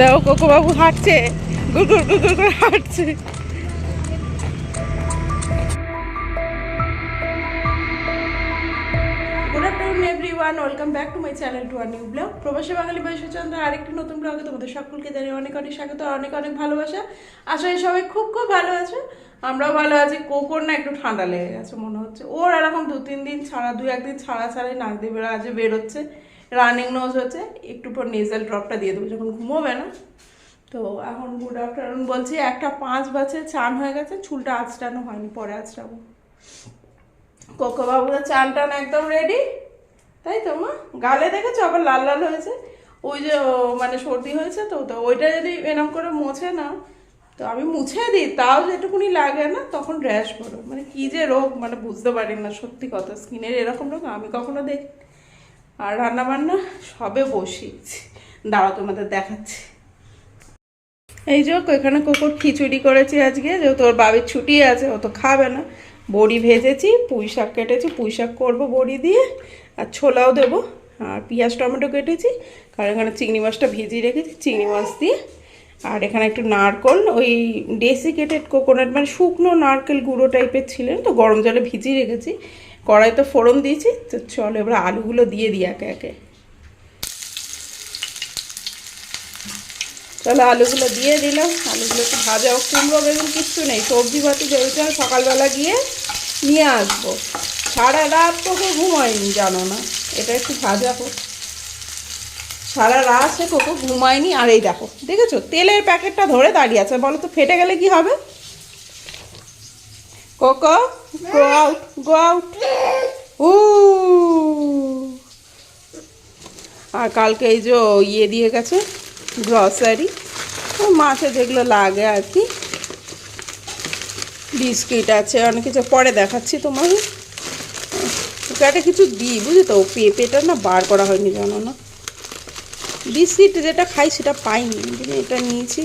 দেখো কোকো বাবু হাঁটছে। গুড় গুড় গুড় করে হাঁটছে। Welcome back to my channel to our new vlog প্রবাসী বাঙালি বৈশচন্দ্র আরেকটি নতুন ব্লগে তোমাদের সকলকে জানিয়ে অনেক অনেক স্বাগত, অনেক অনেক ভালোবাসা। আশা করি সবাই খুব খুব ভালো আছে। আমরাও ভালো আছি। কোকোর না একটু ঠান্ডা লেগে গেছে মনে হচ্ছে। ওর এরকম দু, তিন দিন ছাড়া, দু, একদিন ছাড়া, ছাড়াই নাক দিয়ে বেরো আজ বেরোচ্ছে। রানিং নোজ হচ্ছে, একটু পর নেজাল ড্রপটা দিয়ে দেবো, যখন ঘুমোবে না। তো এখন গুড আফটারনুন বলছি, একটা পাঁচ বাজে চান হয়ে গেছে, চুলটা আঁচড়ানো হয়নি, পরে আঁচড়াবো। কোকো বাবুরা চান টান একদম রেডি তাই তো, মা? গালে দেখেছ? আবার লাল লাল হয়েছে। ওই যে মানে সর্দি হয়েছে তো তো ওইটা যদি এরম করে মোছে না তো আমি মুছে দিই, তাও যেটুকুনি লাগে না, তখন র্যাশ করো। মানে কি যে রোগ মানে বুঝতে পারি না, সত্যি কথা। স্কিনের এরকম রোগ, আমি কখনো দেখি আর রান্না বান্না সবে বসিয়েছি। দাঁড়াও, তোমাদের দেখাচ্ছি। এই যে এখানে কুকুর খিচুড়ি করেছি আজকে যেহেতু ওর বাবির ছুটি আছে, ও তো খাবে না। বড়ি ভেজেছি, পুঁই শাক কেটেছি, পুঁই শাক করব বড়ি দিয়ে, আর ছোলাও দেবো, আর পেঁয়াজ, টমেটো কেটেছি, কারণ এখানে চিংড়ি মাছটা ভিজিয়ে রেখেছি, চিংড়ি মাছ দিয়ে। আর এখানে একটু নারকল, ওই ডেসিকেটেড কোকোনাট মানে শুকনো নারকেল গুঁড়ো টাইপের ছিলেন, তো গরম জলে ভিজিয়ে রেখেছি। কড়াইতে ফোড়ন দিয়েছি, তো চলো এবার আলুগুলো দিয়ে দিই একে একে। চলো আলুগুলো দিয়ে দিলাম। আলুগুলো একটু ভাজা হোক, কুমড়ো বেগুন, কিচ্ছু নেই। সবজি পাতি ভেবেছিলাম সকালবেলা গিয়ে নিয়ে আসব। সারা রাত তোকে ঘুমায়নি, জানো না। এটা একটু ভাজা হোক। সারা রাত সে কোকো ঘুমায়নি। আর এই দেখো, দেখেছ? তেলের প্যাকেটটা ধরে দাঁড়িয়ে আছে। বলো তো, ফেটে গেলে কি হবে? Coco go out go out উ আর কালকে এই যে ইয়ে দিয়ে গেছে গ্রসারি মাছে যেগুলো লাগে আর কি। বিস্কিট আছে অনেক কিছু। পরে দেখাচ্ছি ওকে একটা কিছু দিই বুঝলি তো পেঁপেটা না বার করা হয়নি জানো না। বিস্কিট যেটা খাই সেটা পাইনি। এটা নিয়েছি।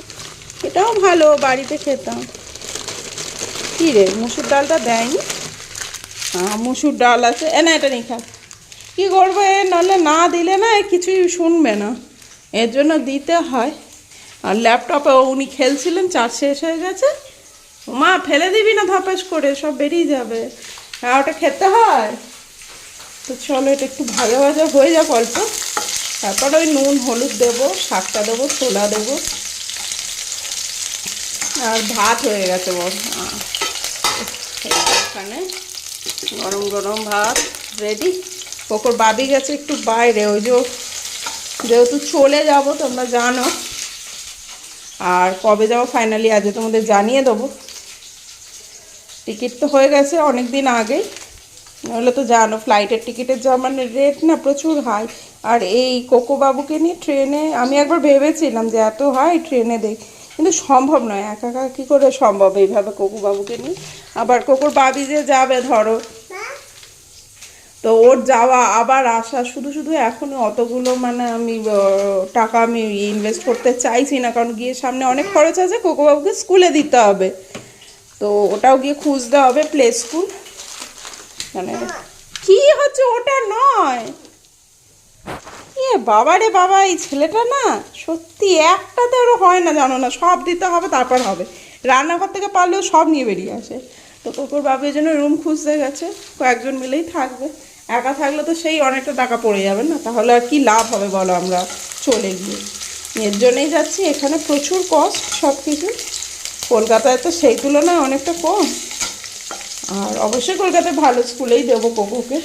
এটাও ভালো বাড়িতে খেতাম। কী রে? মুসুর ডালটা দেয়নি? হ্যাঁ মুসুর ডাল আছে। এ না এটা নিয়ে খা। কী করব এ? নাহলে না দিলে না কিছুই শুনবে না। এর জন্য দিতে হয়। আর ল্যাপটপে উনি খেলছিলেন চার্জ শেষ হয়ে গেছে। মা ফেলে দিবি না ধপাস করে সব বেরিয়ে যাবে। হ্যাঁ ওটা খেতে হয়? তো চলো এটা একটু ভাজা ভাজা হয়ে যাক অল্প। তারপর ওই নুন হলুদ দেবো শাকটা দেবো ছোলা দেবো। আর ভাত হয়ে গেছে বল। আহ, এখানে। গরম গরম ভাত রেডি কোকর বাবি গেছে একটু বাইরে, ওই যে যেহেতু চলে যাব, তোমরা জানো। আর কবে যাব ফাইনালি আজ তোমাদের জানিয়ে দেবো। টিকিট তো হয়ে গেছে অনেক দিন আগেই। নাহলে তো জানো ফ্লাইটের টিকিটের যা মানে রেট না প্রচুর হাই আর এই কোকোবাবুকে নিয়ে ট্রেনে, আমি একবার ভেবেছিলাম যে এত হাই ট্রেনে দেখ কিন্তু সম্ভব নয় একা একা কী করে সম্ভব এইভাবে বাবুকে নিয়ে? আবার কুকুর বাবি যে যাবে ধরো। তো ওর যাওয়া আবার আসা শুধু শুধু এখনই অতগুলো মানে আমি টাকা আমি ইনভেস্ট করতে চাইছি না কারণ গিয়ে সামনে অনেক খরচ আছে কোকোবাবুকে স্কুলে দিতে হবে। তো ওটাও গিয়ে খুঁজতে হবে প্লে স্কুল মানে কি হচ্ছে ওটা নয়। বাবা রে বাবা, এই ছেলেটা না সত্যি একটাতে ওর হয় না, জানো না, সব দিতে হবে, তারপর হবে। রান্নাঘর থেকে পারলেও সব নিয়ে বেরিয়ে আসে। তো কুকুর বাবু এই জন্য রুম খুঁজতে গেছে, কয়েকজন মিলেই থাকবে। একা থাকলে তো সেই অনেকটা টাকা পড়ে যাবে না, তাহলে আর কি লাভ হবে বলো আমরা চলে গিয়ে? এর জন্যেই যাচ্ছি, এখানে প্রচুর কস্ট সব কিছু কলকাতায় তো সেই তুলনায় অনেকটা কম। আর অবশ্যই কলকাতায় ভালো স্কুলেই দেবো কোকোকে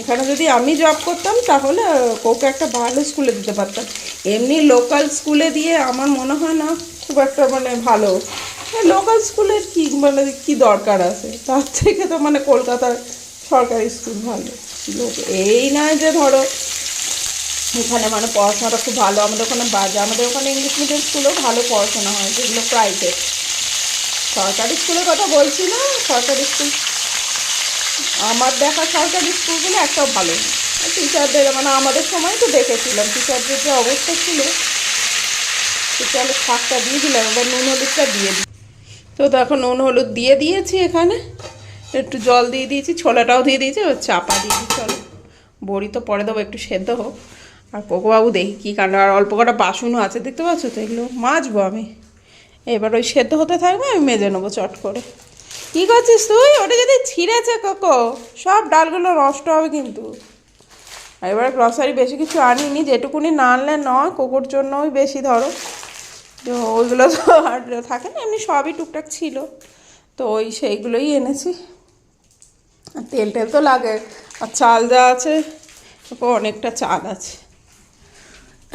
এখানে যদি আমি জব করতাম, তাহলে কোকে একটা ভালো স্কুলে দিতে পারতাম। এমনি লোকাল স্কুলে দিয়ে আমার মনে হয় না খুব একটা মানে ভালো। লোকাল স্কুলের কি মানে কি দরকার আছে? তার থেকে তো মানে কলকাতার সরকারি স্কুল ভালো। এই নয় যে ধরো, এখানে মানে পড়াশোনাটা খুব ভালো। আমাদের ওখানে বাজে, আমাদের ওখানে ইংলিশ মিডিয়াম স্কুলেও ভালো পড়াশোনা হয়, যেগুলো প্রাইভেট সরকারি স্কুলের কথা বলছি না, সরকারি স্কুল আমার দেখা সরকারি স্কুলগুলো একটাও ভালো টিচারদের মানে আমাদের সময় তো দেখেছিলাম টিচারদের যে অবস্থা ছিল টিচারের শাকটা দিয়ে দিলাম, এবার নুন হলুদটা দিয়ে দিই। তো দেখো নুন হলুদ দিয়ে দিয়েছি এখানে, একটু জল দিয়ে দিয়েছি, ছোলাটাও দিয়ে দিয়েছি, এবার চাপা দিয়ে দিই, চলো। বড়ি তো পরে দেবো, একটু সেদ্ধ হোক। আর কোকোবাবু দেখি কী কাণ্ড, আর অল্প কটা বাসনও আছে, দেখতে পাচ্ছ তো এগুলো? মাজবো আমি। এবার ওই সেদ্ধ হতে থাকবে, আমি মেজে নেব চট করে। কী করছিস তুই? ওটা যদি ছিঁড়েছে কোকো, সব ডালগুলো নষ্ট হবে কিন্তু। এবার গ্রসারি বেশি কিছু আনিনি, যেটুকুনি না আনলে নয়, কোকোর জন্যই বেশি ধরো। তো ওইগুলো তো আর থাকে না, এমনি সবই টুকটাক ছিল। তো ওই সেইগুলোই এনেছি। আর তেল টেল তো লাগে, আর চাল যা আছে অনেকটা চাল আছে।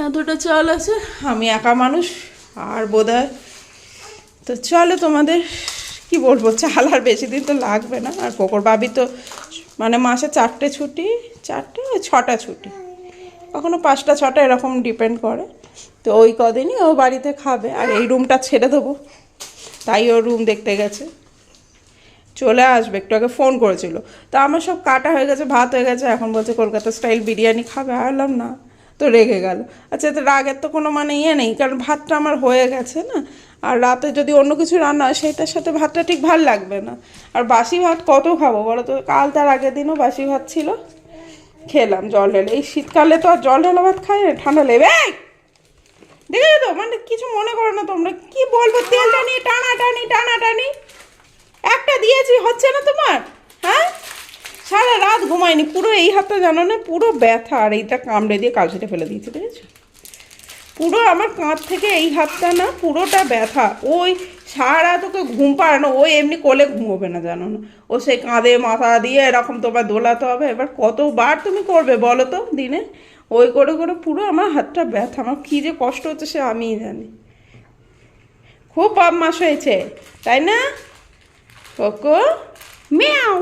এতটা চাল আছে, আমি একা মানুষ, আর বোধ তো চলো তোমাদের কি বলব, চাল আর বেশি দিন তো লাগবে না। আর কোকর বাবি তো মানে মাসে চারটে ছুটি, চারটে ছটা ছুটি। কখনো পাঁচটা, ছটা এরকম ডিপেন্ড করে। তো ওই কদিনই ও বাড়িতে খাবে, আর এই রুমটা ছেড়ে দেবো। তাই ও রুম দেখতে গেছে। চলে আসবে, একটু আগে ফোন করেছিল। তা আমার সব কাটা হয়ে গেছে, ভাত হয়ে গেছে, এখন বলছে কলকাতা স্টাইল বিরিয়ানি খাবে। আনলাম না, তো রেগে গেল। আচ্ছা তো রাগের তো কোনো মানে ইয়ে নেই, কারণ ভাতটা আমার হয়ে গেছে না। আর রাতে যদি অন্য কিছু রান্না হয়, সেটার সাথে ভাতটা ঠিক ভালো লাগবে না। আর বাসি ভাত কত খাব বলো তো? কাল তার আগের দিনও বাসি ভাত ছিল। খেলাম জল ঢেলে। এই শীতকালে তো আর জল ঢেলা ভাত খাই না, ঠান্ডা লেবে! দেখে তো মানে কিছু মনে করো না তোমরা। কি বলব? তেলটা নিয়ে টানা টানি টানা টানি। একটা দিয়েছি, হচ্ছে না তোমার? হ্যাঁ? সারা রাত ঘুমায়নি, পুরো এই হাতটা জানো না, পুরো ব্যথা। আর এইটা কামড়ে দিয়ে কালসিটা ফেলে দিয়েছি, দেখেছ? পুরো আমার কাঁধ থেকে এই হাতটা না পুরোটা ব্যথা। ওই সারা রাত ওকে ঘুম পাড়ানো ওই এমনি কোলে ঘুমোবে না জানো না। ও সেই কাঁধে মাথা দিয়ে এরকম তোমার দোলাতে হবে, এবার কতবার তুমি করবে বলো তো দিনে? ওই করে করে পুরো আমার হাতটা ব্যথা, আমার কী যে কষ্ট হচ্ছে সে আমিই জানি। খুব বদমাস হয়েছে, তাই না? Coco meow.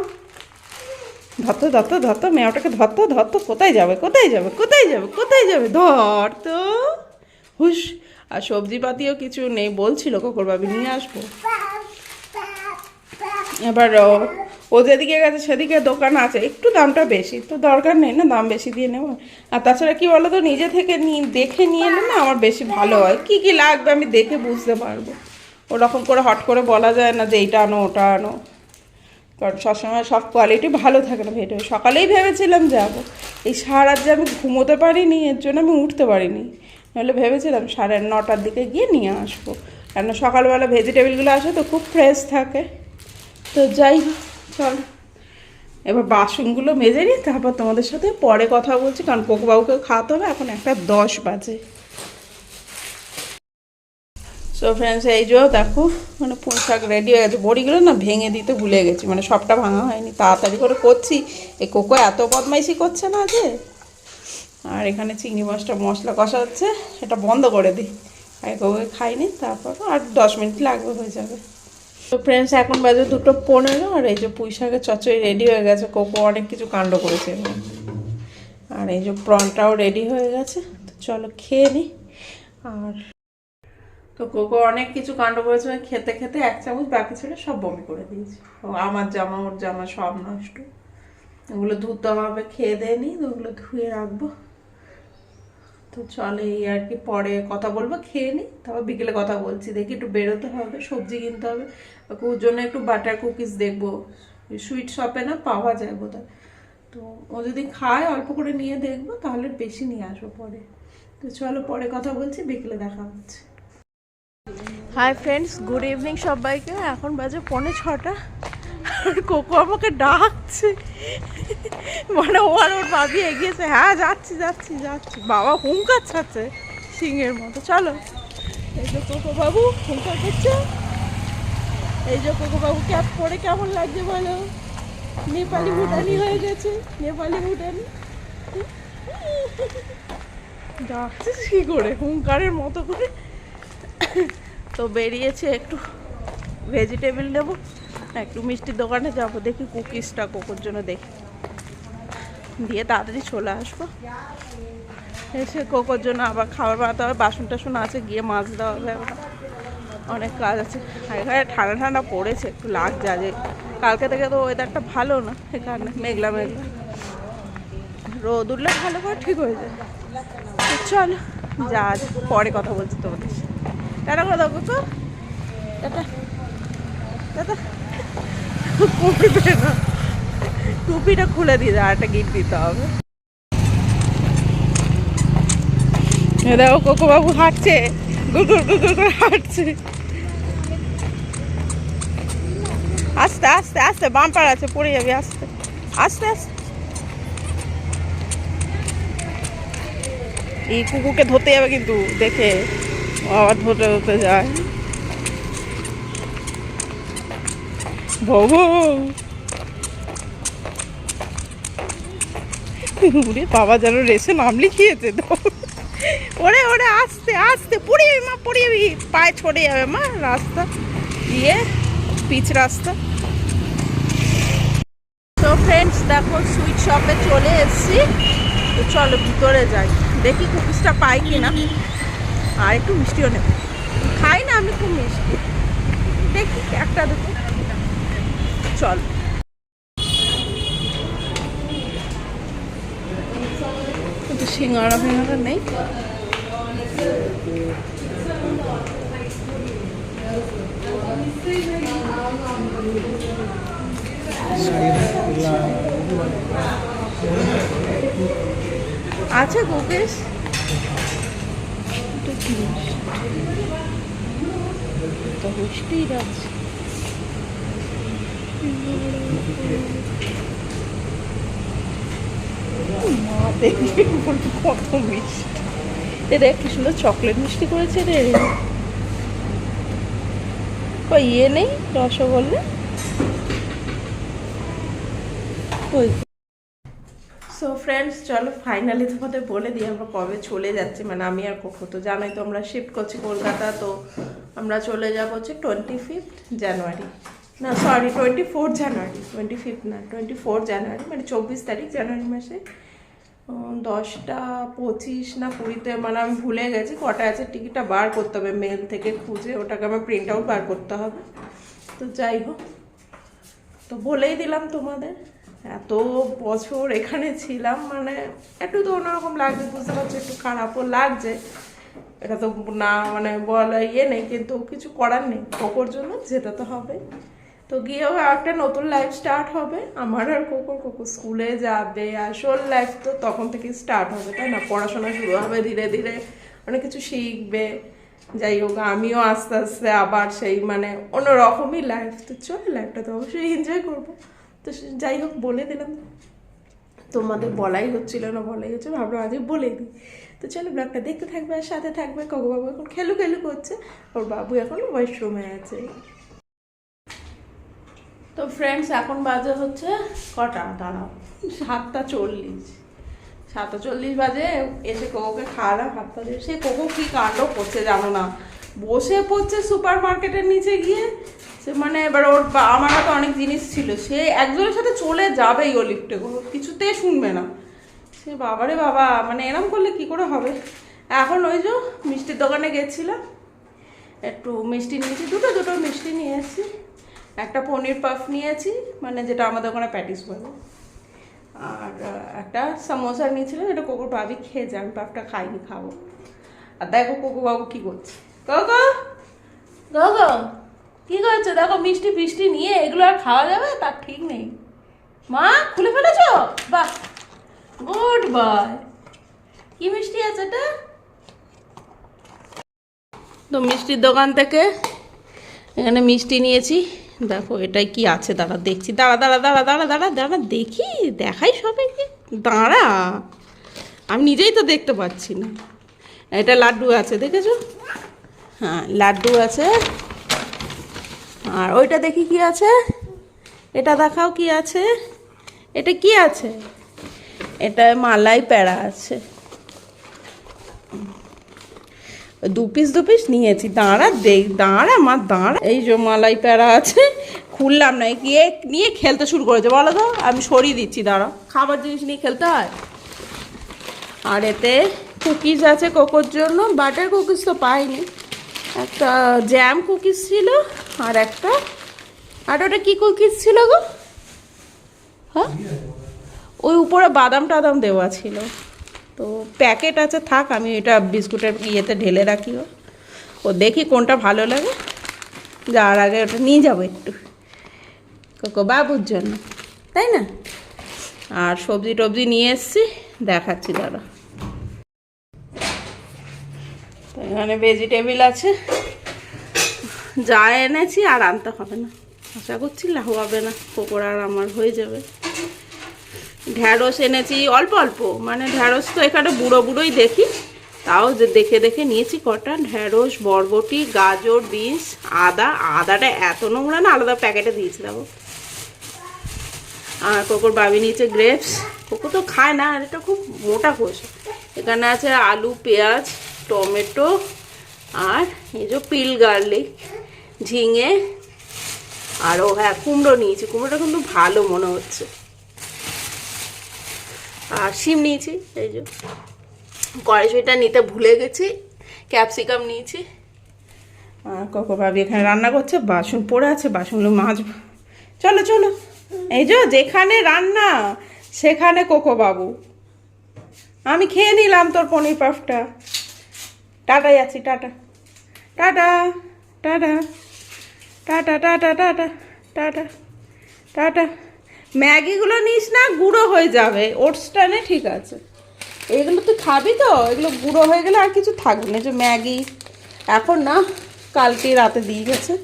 ধরতো ধরতো ধরতো মেয়াওটাকে ধরতো ধরতো কোথায় যাবে কোথায় যাবে কোথায় যাবে কোথায় যাবে? ধর তো। হুস আর সবজিপাতিও কিছু নেই, বলছিল কোকর বাবি নিয়ে আসব। এবার, ও- যেদিকে গেছে সেদিকে দোকান আছে, একটু দামটা বেশি, তো দরকার নেই না, দাম বেশি দিয়ে নেব। আর তাছাড়া কি বলো তো নিজে থেকে দেখে নিয়ে এলে না আমার বেশি ভালো হয়। কি কি লাগবে আমি দেখে বুঝতে পারব। ওরকম করে হট করে বলা যায় না যে এইটা আনো, ওটা আনো। কারণ সবসময় সব কোয়ালিটি ভালো থাকে না ভেটে সকালেই ভেবেছিলাম যাব। এই সারা যে আমি ঘুমোতে পারিনি, এর জন্য আমি উঠতে পারিনি। নাহলে ভেবেছিলাম সাড়ে নটার দিকে গিয়ে নিয়ে আসব। কেন সকালবেলা ভেজিটেবিলগুলো আসে তো খুব ফ্রেশ থাকে। তো যাই চল। এবার বাসনগুলো মেজে নিই তারপর তোমাদের সাথে পরে কথা বলছি, কারণ কোকোবাবুকে খাওয়াতে হবে, এখন একটা দশ বাজে। সো ফ্রেন্ডস এই যে দেখো মানে পুঁই শাক রেডি হয়ে গেছে। বড়িগুলো না ভেঙে দিতে ভুলে গেছি মানে সবটা ভাঙা হয়নি। তাড়াতাড়ি করে করছি। এই কোকো এত বদমাইশি করছে না যে। আর এখানে চিংড়ি মাছটা মশলা কষা হচ্ছে, সেটা বন্ধ করে দিই। কোকোকে খাইনি তারপর আর দশ মিনিট লাগবে, হয়ে যাবে। তো ফ্রেন্ডস এখন বাজে দুটো পনেরো, আর এই যে পুঁই শাকের চচ্চড়ি রেডি হয়ে গেছে, কোকো অনেক কিছু কাণ্ড করেছে আর এই যে প্রনটাও রেডি হয়ে গেছে, তো চলো খেয়ে নিই আর তো কোকো অনেক কিছু কাণ্ড করেছে মানে খেতে খেতে এক চামচ, বাকি ছিল সব বমি করে দিয়েছে। ও আমার জামা, ওর জামা সব নষ্ট। ওগুলো ধুতে হবে, খেয়ে দিয়ে নিই তো ওগুলো ধুয়ে রাখব। তো চলে এই আর কি, পরে কথা বলব, খেয়ে নিই তারপর বিকেলে কথা বলছি, দেখি একটু বেরোতে হবে, সবজি কিনতে হবে ওর জন্য একটু বাটার কুকিজ দেখব সুইট শপে না পাওয়া যায় বোধহয়, তো ও যদি খায়, অল্প করে নিয়ে দেখব, তাহলে বেশি নিয়ে আসব পরে, তো চলো পরে কথা বলছি, বিকেলে দেখা হচ্ছে। হাই ফ্রেন্ডস গুড ইভিনিং সবাইকে, এখন বাজে পৌনে ছটা আর কোকো আমাকে ডাকছে। মানে ও আর ওর ভাবি এগিয়েছে হ্যাঁ যাচ্ছি যাচ্ছি যাচ্ছি। বাবা হুঙ্কার ছাড়ছে সিংহের মতো। চলো, এই যে কোকো বাবু হুঙ্কার করছে। এই যে কোকো বাবু, ক্যাপ পরে কেমন লাগছে বলো? নেপালি ভুটানি হয়ে গেছে, নেপালি ভুটানি। ডাকছিস কি করে? হুঙ্কারের মতো করে। তো বেরিয়েছে একটু ভেজিটেবিল নেব। একটু মিষ্টির দোকানে যাব, দেখি কুকিজটা কোকোর জন্য দেখি। দিয়ে তাড়াতাড়ি চলে আসব। এসে কোকোর জন্য আবার খাবার বানাতে হবে, বাসন টাসন আছে, গিয়ে মাছ দেওয়া হবে অনেক কাজ আছে। এখানে ঠান্ডা ঠান্ডা পড়েছে, একটু লাগছে আজ কালকে থেকে তো ওয়েদারটা ভালো না এখানে মেঘলা মেঘলা। রোদ উঠলে ভালো করে ঠিক হয়ে যায়। চলো, যা পরে কথা বলছি তোমাদের সাথে। টাটা করে দাও তো টাটা। টাটা। করবে না টুপিটা খুলে দাও আর একটা গিট দিতে হবে। দেখো কোকো বাবু হাঁটছে গুগুর গুগুর করে হাঁটছে। আস্তে আস্তে আস্তে, বাম্পার আছে, পড়ে যাবে, আস্তে। আস্তে আস্তে। এই কুকুরকে ধরতে যাবে কিন্তু, দেখে। আবার ধরতে ধরতে যায়। ভগো উরে বাবা যেন রেসে নাম লিখিয়েছে তো। ওরে ওরে, আসতে আসতে পড়ে যাবি মা পড়ে পায়ে ছড়ে যাবে মা, রাস্তা দিয়ে পিচ রাস্তা। তো ফ্রেন্ডস দেখো সুইট শপে চলে এসেছি। তো চলো, ভিতরে যাই। দেখি কুকিজটা পাই কিনা। আর একটু মিষ্টিও নেব। খাই না আমি খুব মিষ্টি। দেখি, একটা দুটো। চল। সিঙ্গারা ফিঙ্গারা নেই। আছে কুকিজ? তো মিষ্টি আছে কত মিষ্টি। সুন্দর মিষ্টি করেছে রে। ইয়ে নেই? রসগোল্লা? সো ফ্রেন্ডস চলো ফাইনালি তোমাদের বলে দিই, আমরা কবে চলে যাচ্ছি। মানে আমি আর কোকো তো জানাই, তো আমরা শিফট করছি কলকাতা, তো আমরা চলে যাব হচ্ছে টোয়েন্টি জানুয়ারি না sorry twenty four January twenty fifth না টোয়েন্টি ফোর জানুয়ারি মানে চব্বিশ তারিখ জানুয়ারি মাসে দশটা পঁচিশ না কুড়িতে মানে আমি ভুলে গেছি, কটা আছে, টিকিটটা বার করতে হবে মেল থেকে খুঁজে, ওটাকে আমার প্রিন্ট আউট বার করতে হবে। তো যাই হোক, তো বলেই দিলাম তোমাদের, এত বছর এখানে ছিলাম মানে একটু তো অন্যরকম লাগছে, বুঝতে পারছ, একটু খারাপও লাগছে। এটা তো না মানে বলা ইয়ে নেই, কিন্তু কিছু করার নেই কোকোর জন্য যেতে তো হবে। তো গিয়েও একটা নতুন লাইফ স্টার্ট হবে। আমার আর কুকুর কুকুর স্কুলে যাবে, আসল লাইফ তো তখন থেকে স্টার্ট হবে, তাই না? পড়াশোনা শুরু হবে ধীরে ধীরে, অনেক কিছু শিখবে। যাই হোক, আমিও আস্তে আস্তে আবার সেই মানে অন্যরকমই লাইফ তো চলে লাইফটা তো অবশ্যই এনজয় করব। তো যাই হোক, বলে দিলাম। তোমাদের বলাই হচ্ছিল না, বলাই হচ্ছে ভাবলাম আজকে বলে দিই। তো চলো ব্লগটা দেখতে থাকবে আর সাথে থাকবে কগো বাবু এখন খেলু খেলু করছে, ওর বাবু এখন ওয়াশরুমে আছে। তো ফ্রেন্ডস এখন বাজে হচ্ছে কটা? দাঁড়াও। সাতটা চল্লিশ। সাতটা চল্লিশ বাজে, এসে কোকোকে খাওয়ালাম সাতটা চল্লিশ সে কোকো কি কাণ্ড করছে জানো না? বসে পড়ছে সুপার মার্কেটের নিচে গিয়ে। সে মানে এবার ওর আমার হাতে অনেক জিনিস ছিল। সে একজনের সাথে চলে যাবেই ও লিফটে কোনো কিছুতেই শুনবে না। সে বাবারে বাবা মানে এরম করলে কি করে হবে? এখন ওই যে মিষ্টির দোকানে গেছিলাম। একটু মিষ্টি নিয়েছি, দুটো দুটো মিষ্টি নিয়ে এসেছি। একটা পনির পাফ নিয়েছি মানে যেটা আমাদের ওখানে প্যাটিস বলে। আর একটা সামোসা নিয়েছিলাম এটা কুকুর বাবি খেয়ে যায়, আমি পাফটা খাইনি, খাব। আর দেখো কোকু বাবু কি করছে। কোকো? কোকো, কি করছ? দেখো মিষ্টি ফিষ্টি নিয়ে এগুলো আর খাওয়া যাবে, তার ঠিক নেই। মা, খুলে ফেলেছ? বাহ, গুড বয়। কি মিষ্টি আছে এটা? তো মিষ্টির দোকান থেকে এখানে মিষ্টি নিয়েছি। দেখো, এটাই কি আছে? দাঁড়া, দেখছি। দাঁড়া দাঁড়া দাঁড়া দাঁড়া দাঁড়া দাঁড়া, দেখি, দেখাই সবাইকে। দাঁড়া। আমি নিজেই তো দেখতে পাচ্ছি না। এটা লাড্ডু আছে, দেখেছ? হ্যাঁ লাড্ডু আছে। আর ওইটা দেখি কি আছে? এটা দেখাও কি আছে? এটা কি আছে? এটা মালাই প্যাড়া আছে। দু পিস দু পিস নিয়েছি। দাঁড়া, দেখ, দাঁড়া, মা, দাঁড়া। এই যে মালাই প্যারা আছে, খুললাম না গিয়ে নিয়ে খেলতে শুরু করেছে। বলো তো, আমি সরিয়ে দিচ্ছি, দাঁড়া। খাবার জিনিস নিয়ে খেলতে হয়? আর এতে কুকিজ আছে কোকোর জন্য বাটার কুকিজ তো পাইনি। একটা জ্যাম কুকিজ ছিল, আর একটা আর ওটা কী কুকিজ ছিল গো? হ্যাঁ? ওই উপরে বাদাম টাদাম দেওয়া ছিল। তো প্যাকেট আছে, থাক, আমি এটা বিস্কুটের ইয়েতে ঢেলে রাখি ও। দেখি কোনটা ভালো লাগে। যাওয়ার আগে ওটা নিয়ে যাব একটু। কোকো বাবুর জন্য। তাই না? আর সবজি টবজি নিয়ে এসছি, দেখাচ্ছি দাদা। এখানে ভেজিটেবিল আছে। যা এনেছি আর আনতে হবে না। আশা করছি হবে না, পকোড়া আর আমার হয়ে যাবে। ঢ্যাঁড়স এনেছি, অল্প অল্প। মানে ঢ্যাঁড়স তো এখানে বুড়ো বুড়োই দেখি। তাও দেখে দেখে নিয়েছি কটা। ঢ্যাঁড়স, বরবটি, গাজর, বিনস, আদা। আদাটা এত নোংরা না, আলাদা প্যাকেটে দিয়েছি দিয়েছিলাম আর কোকোর বাবি নিয়েছে গ্রেপস। কোকো তো খায় না, আর এটা খুব মোটা কোষ। এখানে আছে আলু, পেঁয়াজ, টমেটো, আর এই যে পিল গার্লিক, ঝিঙে, আর ও হ্যাঁ কুমড়ো নিয়েছি। কুমড়োটা কিন্তু ভালো মনে হচ্ছে। আর শিম নিয়েছি, এই যে। কড়াইশুঁটিটা নিতে ভুলে গেছি, ক্যাপসিকাম নিয়েছি। আর কোকো ভাবি এখানে রান্না করছে, বাসন পড়ে আছে, বাসনগুলো মাছ চলো চলো। এই যে, যেখানে রান্না, সেখানে কোকো বাবু। আমি খেয়ে নিলাম তোর পনির পাফটা। টাটা, যাচ্ছি tata tata. Tata tata tata tata. Tata tata. ম্যাগিগুলো নিস না, গুঁড়ো হয়ে যাবে। ওটসটা নে, ঠিক আছে। এগুলো তুই খাবি তো? এগুলো গুঁড়ো হয়ে গেলে আর কিছু থাকবে না। যে ম্যাগি। এখন না, কালকে রাতে দিয়ে গেছে।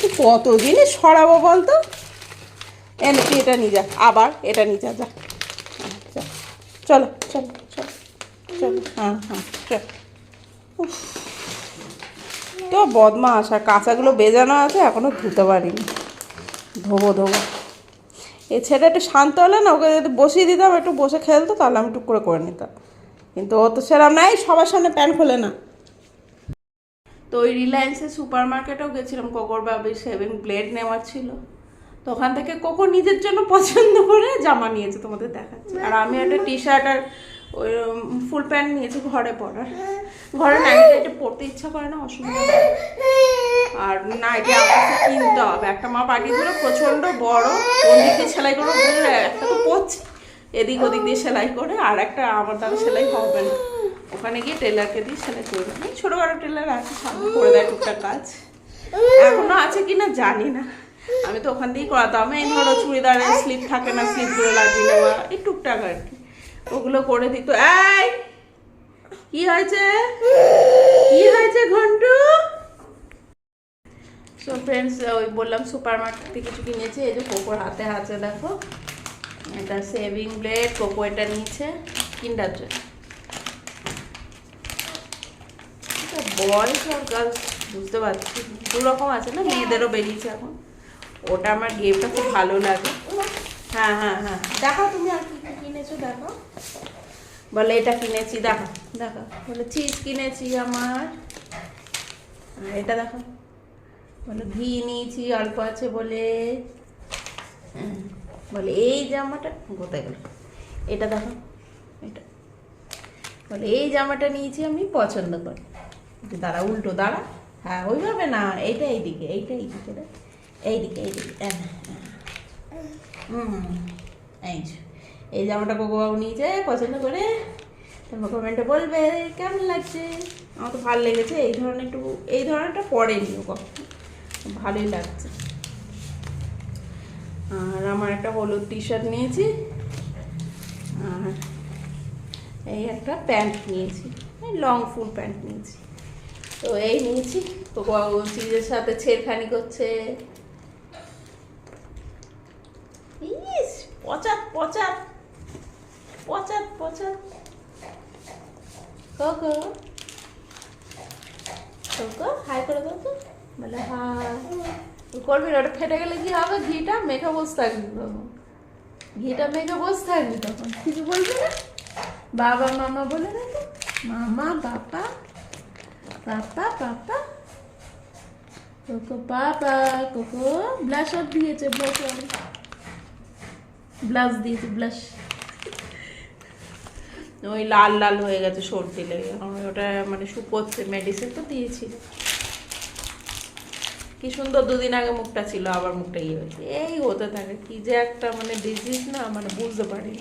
তুই কত জিনিস সরাবো বলতো? এনে এটা নিয়ে যা। আবার এটা নিয়ে যা যা। যা। চলো চলো চলো। চলো হ্যাঁ হ্যাঁ চল। তো বদমাস আর কাঁচাগুলো বেজানো আছে, এখনও ধুতে পারিনি। ধোবো ধোবো। এ ছেলে একটু শান্ত হলে না, ওকে যদি বসিয়ে দিতাম, একটু বসে খেলতো, তাহলে আমি টুক করে করে নিতাম। কিন্তু ও তো সেরকম নাই, সবার সামনে প্যান্ট খোলে না। তো ওই রিলায়েন্সের সুপার মার্কেটেও গেছিলাম, কোকর বাবির শেভিং ব্লেড নেওয়ার ছিল। তো ওখান থেকে কোকো নিজের জন্য পছন্দ করে জামা নিয়েছে, তোমাদের দেখাচ্ছে। আর আমি একটা টি শার্ট আর ওই ফুল প্যান্ট নিয়েছি ঘরে পরার। ঘরে নাইটি এটা পরতে ইচ্ছা করে না, অসুবিধা। আর নাইটি আমাকে কিনতে হবে। একটা মা পাঠিয়েছিল প্রচণ্ড বড়। কোন দিক সেলাই করব একটা তো পরছি এদিক ওদিক দিয়ে সেলাই করে, আর একটা আমার দ্বারা সেলাই হবে না। ওখানে গিয়ে টেলারকে দিয়ে সেলাই করে দেবো ছোটোখাটো টেলার আছে, সামনে করে দেয় টুকটাক কাজ। এখনও আছে কি না জানি না। আমি তো ওখান দিয়েই করাতাম। এই ধরো চুড়িদারের স্লিপ থাকে না স্লিপগুলো লাগিয়ে নেওয়া, এই টুকটাক আর কি। ওগুলো করে দিত। এই! কি হয়েছে? কি হয়েছে ঘন্টু? সো ফ্রেন্ডস ওই বললাম সুপার মার্কেট থেকে কিছু কিনেছি এই যে কোকোর হাতে আছে দেখো। এটা সেভিং ব্লেড কোকো এটা নিয়েছে কিন্ডার জন্য। বয়স আর গার্লস বুঝতে পারছি। দু রকম আছে না মেয়েদেরও বেরিয়েছে এখন। ওটা আমার গেমটা খুব ভালো লাগে। হ্যাঁ হ্যাঁ হ্যাঁ। দেখো তুমি আর কি কিনেছো দেখো। বলে এটা কিনেছি দেখো। দেখো, বলে চিজ কিনেছি আমার এটা দেখো, বলে ঘি নিয়েছি, অল্প আছে বলে বলে এই জামাটা, কোথায় গেল এটা দেখো, এটা বলে এই জামাটা নিয়েছি আমি পছন্দ করি দাঁড়া, উল্টো, দাঁড়া হ্যাঁ ওইভাবে না এইটা এইদিকে এইটা এইদিকে। এইদিকে এইদিকে। হুম, এই। এই জামাটা বাবু নিয়েছে, পছন্দ করে তোমরা কমেন্টে বলবে, কেমন লাগছে? আমার তো ভালো লেগেছে, এই ধরনের একটু, এই ধরনেরটা পরেনি ও কখনো। ভালোই লাগছে। আর আমার একটা হলুদ টি শার্ট নিয়েছি, আর এই একটা প্যান্ট নিয়েছি লং ফুল প্যান্ট নিয়েছি। তো এই নিয়েছি, তো চিজের সাথে ছেড়খানি করছে। পচাত পচাত পচাত পচাত। কোকো কোকো হাই করে দাও বলে হাই করবি ওটা ফেটে গেলে কি হবে? ঘিটা মেখে বসে থাকবি তখন। ঘিটা মেখে বসে থাকবি তখন। কিছু বলবি না? বাবা, মামা বলে না মামা বাবা papa papa Coco papa Coco blush off দিয়েছে ব্লাশ ব্লাশ দিয়েছে ব্লাশ ওই লাল লাল হয়ে গেছে সর্দি লেগে। ওটা মানে শুকোচ্ছে মেডিসিন তো দিয়েছিল কি সুন্দর দুদিন আগে মুখটা ছিল, আবার মুখটা ইয়ে হয়েছে। এই হতে থাকে, কি যে একটা মানে ডিজিজ না মানে বুঝতে পারি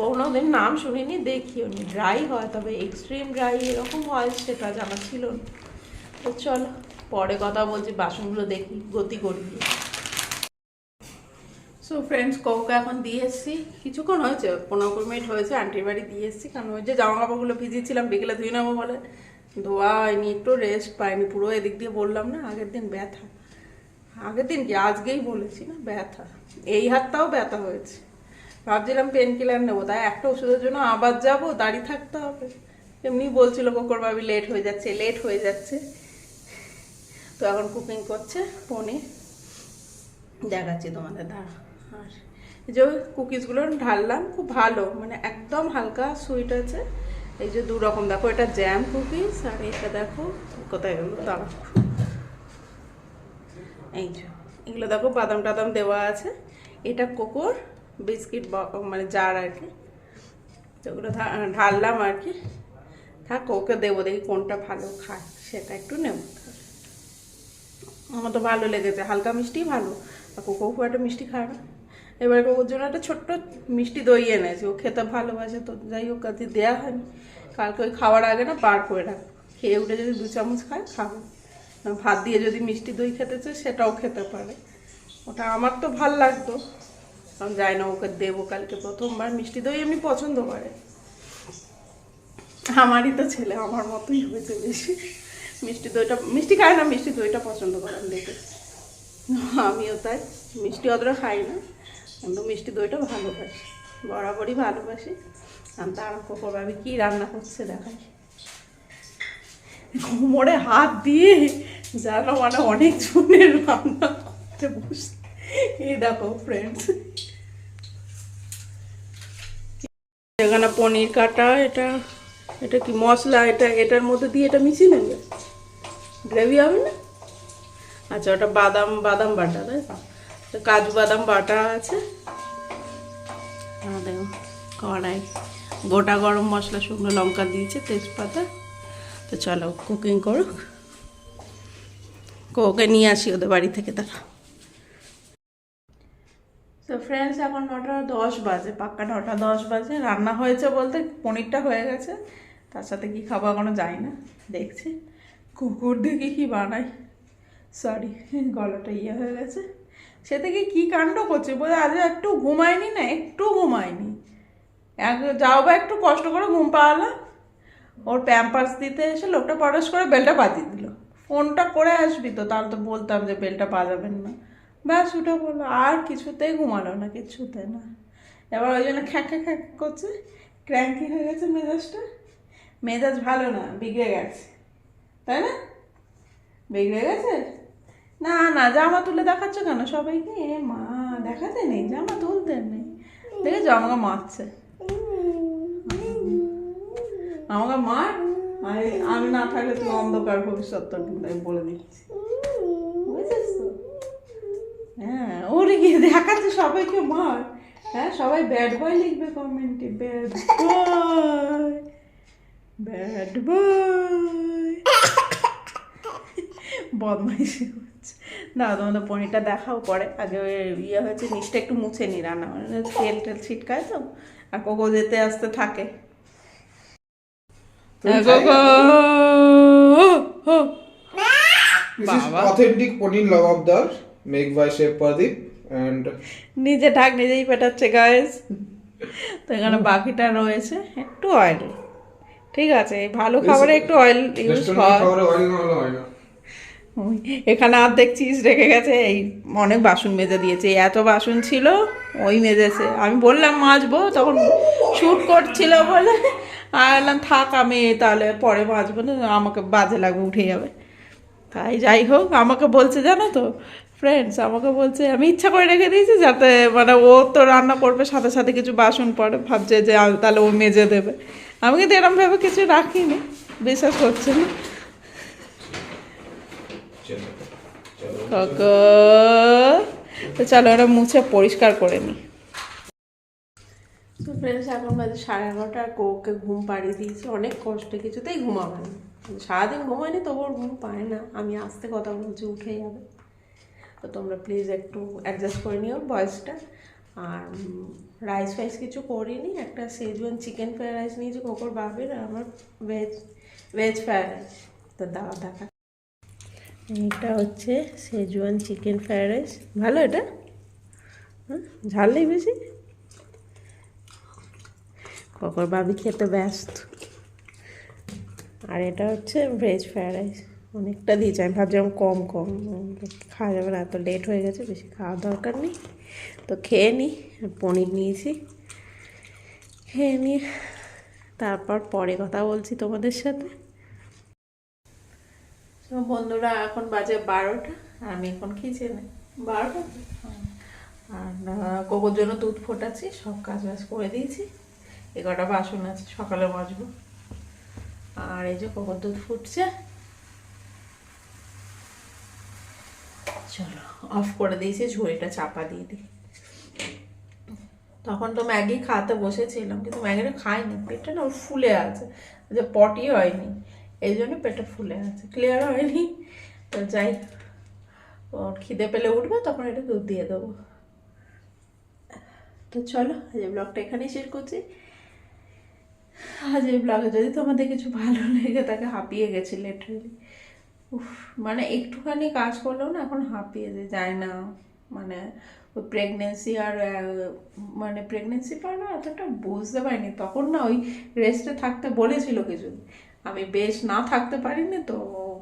কোনো দিন নাম শুনিনি, দেখিও নি। ড্রাই হয়, তবে এক্সট্রিম ড্রাই এরকম হয়, সেটা জানা ছিল না। তো চলো, পরে কথা বলছি, বাসনগুলো দেখি, গতি করি। সো ফ্রেন্ডস কৌকে এখন দিয়ে এসছি। কিছুক্ষণ হয়েছে, পনেরো কুড়ি মিনিট হয়েছে, আন্টির বাড়ি দিয়ে এসছি। কারণ ওই যে জামা কাপড়গুলো ভিজিয়েছিলাম, বিকেলে ধুয়ে নেব বলে। ধোয়া হয়নি, একটু রেস্ট পাইনি, পুরো এদিক দিয়ে বললাম না, আগের দিন ব্যথা। আগের দিন কি? আজকেই বলেছি না, ব্যথা। এই হাতটাও ব্যথা হয়েছে। ভাবছিলাম পেন কিলার নেব, তাই একটা ওষুধের জন্য আবার যাব, দাঁড়িয়ে থাকতে হবে। এমনি বলছিল কোকর ভাবি লেট হয়ে যাচ্ছে লেট হয়ে যাচ্ছে। তো এখন কুকিং করছে, পনির। দেখাচ্ছি তোমাদের দাঁড়া আর যে কুকিজগুলো ঢাললাম, খুব ভালো মানে একদম হালকা সুইট আছে। এই যে দু রকম, দেখো এটা জ্যাম কুকিজ আর এটা দেখো কোথায় গেলো দাঁড়া এই যে, এগুলো দেখো বাদাম টাদাম দেওয়া আছে। এটা কোকোর বিস্কিট মানে জার আর কি। তো ওগুলো ঢাললাম আর কি। থাক, ওকে দেবো, দেখি কোনটা ভালো খায়, সেটা একটু নেব। আমার তো ভালো লেগেছে, হালকা মিষ্টি ভালো, আর কোকো খুব একটা মিষ্টি খায় না। এবারে ওর জন্য একটা ছোট্ট মিষ্টি দই এনেছি। ও খেতে ভালোবাসে তো যাই হোক কাজে দেওয়া হয়নি। কালকে ওই খাওয়ার আগে না বার করে রাখ। খেয়ে উঠে যদি দু চামচ খায়, খাবে। ভাত দিয়ে যদি মিষ্টি দই খেতে চায়, সেটাও খেতে পারে। ওটা আমার তো ভালো লাগতো। কারণ যাই না, ওকে দেবো কালকে প্রথমবার। মিষ্টি দই এমনি পছন্দ করে। আমারই তো ছেলে, আমার মতোই হয়েছে বেশি মিষ্টি দইটা, মিষ্টি খায় না, মিষ্টি দইটা পছন্দ করে আমি দেখেছি আমিও তাই, মিষ্টি অতটা খাই না। কিন্তু মিষ্টি দইটা ভালোবাসি, বরাবরই ভালোবাসি। আর তার কোকর ভাবি কী রান্না করছে দেখাই। কোমরে হাত দিয়ে যেন মানে অনেক জনের রান্না করতে বসে। এই দেখো ফ্রেন্ডস এখানে পনির কাটা, এটা এটা কি মশলা? এটা, এটার মধ্যে দিয়ে এটা মিশিয়ে নেবে? গ্রেভি হবে না? আচ্ছা ওটা বাদাম বাদাম বাটা, তাই কাজু বাদাম বাটা আছে। দেখো কড়াই। গোটা গরম মশলা শুকনো লঙ্কা দিয়েছে তেজপাতা। তো চলো কুকিং করুক। ওকে নিয়ে আসি ওদের বাড়ি থেকে তারা। তো ফ্রেন্ডস এখন নটা দশ বাজে পাক্কা নটা দশ বাজে। রান্না হয়েছে বলতে পনিরটা হয়ে গেছে। তার সাথে কি খাব এখনও যাই না। দেখছি। কুকুর দেখি কি বানাই। সরি গলাটা ইয়ে হয়ে গেছে। সে থেকে কি কাণ্ড করছে? বলে আজ একটু ঘুমায়নি না, একটু ঘুমায়নি। এক, যাও বা একটু কষ্ট করে ঘুম পাওয়ালাম ওর প্যাম্পার্স দিতে এসে লোকটা পরশ করে বেলটা বাজিয়ে দিল। ফোনটা করে আসবি তো, তাহলে তো বলতাম যে বেলটা বাজাবেন না। ব্যাস, উঠে বলল আর কিছুতেই ঘুমালো না, কিছুতে না। এবার ওই জন্য খ্যাঁকা খ্যাঁক করছে। ক্র্যাঙ্কি হয়ে গেছে মেজাজটা। মেজাজ ভালো না, বিগড়ে গেছে। তাই না? বিগড়ে গেছে? না না, জামা তুলে দেখাচ্ছ কেন? সবাইকে? এ মা, দেখাতে নেই, জামা তুলতে নেই। দেখেছ আমাকে মারছে। আমাকে মার? আমি আমি না থাকলে তুই অন্ধকার ভবিষ্যৎ আমি বলে দিচ্ছি। বুঝেছিস হ্যাঁ ওরে গিয়ে দেখাচ্ছে সবাইকে মার। হ্যাঁ সবাই ব্যাড বয় লিখবে কমেন্টে। ব্যাড বয় ব্যাড বয় বদমাইশি। না তোমাদের পনিরটা দেখাও পরে। আগে ইয়ে হয়েছে নিচটা একটু মুছে নি রান্না মানে তেল টেল ছিটকায় তো আর কোকো যেতে আসতে থাকে। হ্যাঁ, lavabdar made by Chef Pradeep and নিজে ঢাক নিজেই পেটাচ্ছে গায়েস তো এখানে বাকিটা রয়েছে একটু অয়েল ঠিক আছে ভালো খাবারে একটু অয়েল ইউজ হয়। খাবারে অয়েল না হয় না। ওই, এখানে আর দেখছিস, রেখে গেছে, এই অনেক বাসন মেজে দিয়েছে, এত বাসন ছিল, ওই মেজেছে। আমি বললাম, মাজবো, তখন শ্যুট করছিল বলে আর বললাম, থাক আমি তাহলে পরে মাজবো না, আমাকে বাজে লাগবে, উঠে যাবে। তাই যাই হোক, আমাকে বলছে, জানো তো ফ্রেন্ডস আমাকে বলছে, আমি ইচ্ছা করে রেখে দিয়েছি যাতে মানে ও তো রান্না করবে, সাথে সাথে কিছু বাসন পড়ে ভাবছে যে তাহলে ও মেজে দেবে। আমি কিন্তু এরম ভেবে কিছু রাখিনি, বিশ্বাস করছে না চলো চলো তো চলো ওরা মুছে পরিষ্কার করে নিই তো ফ্রেন্ডস এখন বাজে সাড়ে এগারোটা আর কোকে ঘুম পাড়িয়ে দিয়েছে। অনেক কষ্টে, কিছুতেই ঘুমাবে না। সারাদিন ঘুমায়নি তবু ওর ঘুম পায় না। আমি আসতে কথা বলছি উঠে যাবে। তো তোমরা প্লিজ একটু অ্যাডজাস্ট করে নিও ভয়েসটা আর রাইস ফাইস কিছু করিনি। একটা সেজওয়ান চিকেন ফ্রাইড রাইস নিয়েছি, কোকর বাবির আর আমার ভেজ ভেজ ফ্রাইড রাইস তো দাওয়া দেখা এটা হচ্ছে সেজওয়ান চিকেন ফ্রাইড রাইস ভালো এটা? ঝাল নেই বেশি? ককর বাবি খেতে ব্যস্ত। আর এটা হচ্ছে ভেজ ফ্রাইড রাইস অনেকটা দিয়েছে, আমি ভাবছিলাম কম কম। খাওয়া যাবে না, এত লেট হয়ে গেছে, বেশি খাওয়ার দরকার নেই। তো খেয়ে নিই পনির নিয়েছি। খেয়ে নিয়ে তারপর পরে কথা বলছি তোমাদের সাথে। তো বন্ধুরা এখন বাজে বারোটা আর আমি এখন কিচেনে বারোটা? হ্যাঁ। আর কোকোর জন্য দুধ ফোটাচ্ছি সব কাজ বাজ করে দিয়েছি। এগারোটা বাসন আছে সকালে মাজবো। আর এই যে কোকোর দুধ ফুটছে। চলো অফ করে দিয়েছি ঝুড়িটা চাপা দিয়ে দিই। তখন তো ম্যাগি খাতে বসেছিলাম কিন্তু ম্যাগিটা খাইনি পেটটা না ওর ফুলে আছে যে পটি হয়নি। এই জন্য পেটটা ফুলে আছে ক্লিয়ার হয়নি? তো যাই ওর খিদে পেলে উঠবে, তখন এটা দুধ দিয়ে দেবো। তো চলো, আজ ব্লগটা এখানেই শেষ করছি। আজ এই ব্লগে যদি তোমাদের কিছু ভালো লেগে থাকে, হাঁপিয়ে গেছি লিটারেলি উফ মানে একটুখানি কাজ করলেও না এখন হাঁপিয়ে যায় না। মানে ওই প্রেগনেন্সি আর মানে প্রেগনেন্সি পর না অতটা বুঝতে পারিনি। তখন না ওই রেস্টে থাকতে বলেছিল কিছু আমি বেশ না থাকতে পারিনি তো,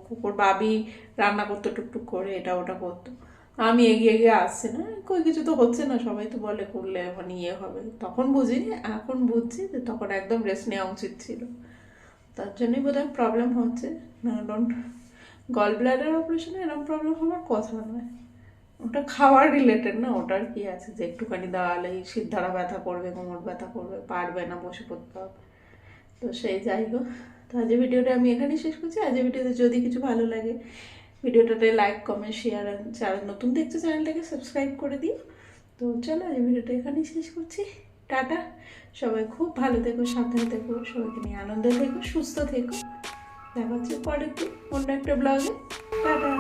কুকুর বাবি রান্না করতো, টুকটুক করে এটা ওটা করতো। আমি এগিয়ে এগিয়ে আসছি না, কই কিছু তো হচ্ছে না, সবাই তো বলে করলে মানে ইয়ে হবে। তখন বুঝিনি, এখন বুঝছি যে তখন একদম রেস্ট নেওয়া উচিত ছিল। তার জন্যই বোধহয় প্রবলেম হচ্ছে। না ডোন্ট গল ব্লাডার অপারেশনে এরকম প্রবলেম হওয়ার কথা নয়। ওটা খাওয়ার রিলেটেড না, ওটার কি আছে যে একটুখানি দাঁড়ালেই সিদ্ধারা ব্যথা করবে, কোমর ব্যথা করবে, পারবে না বসে পড়তে হবে। তো সেই যাই হোক। তো আজ ভিডিওটা আমি এখানেই শেষ করছি। আজ ভিডিওতে যদি কিছু ভালো লাগে, ভিডিওটাতে লাইক কমেন্ট শেয়ার আর নতুন দেখছ চ্যানেলটাকে সাবস্ক্রাইব করে দিও। তো চলো আজ ভিডিওটা এখানেই শেষ করছি। টাটা। সবাই খুব ভালো থেকো, সাবধানে থেকো, সবাইকে নিয়ে আনন্দে থেকো, সুস্থ থেকো। দেখা হচ্ছে দিন অন্য একটা ব্লগে টাটা।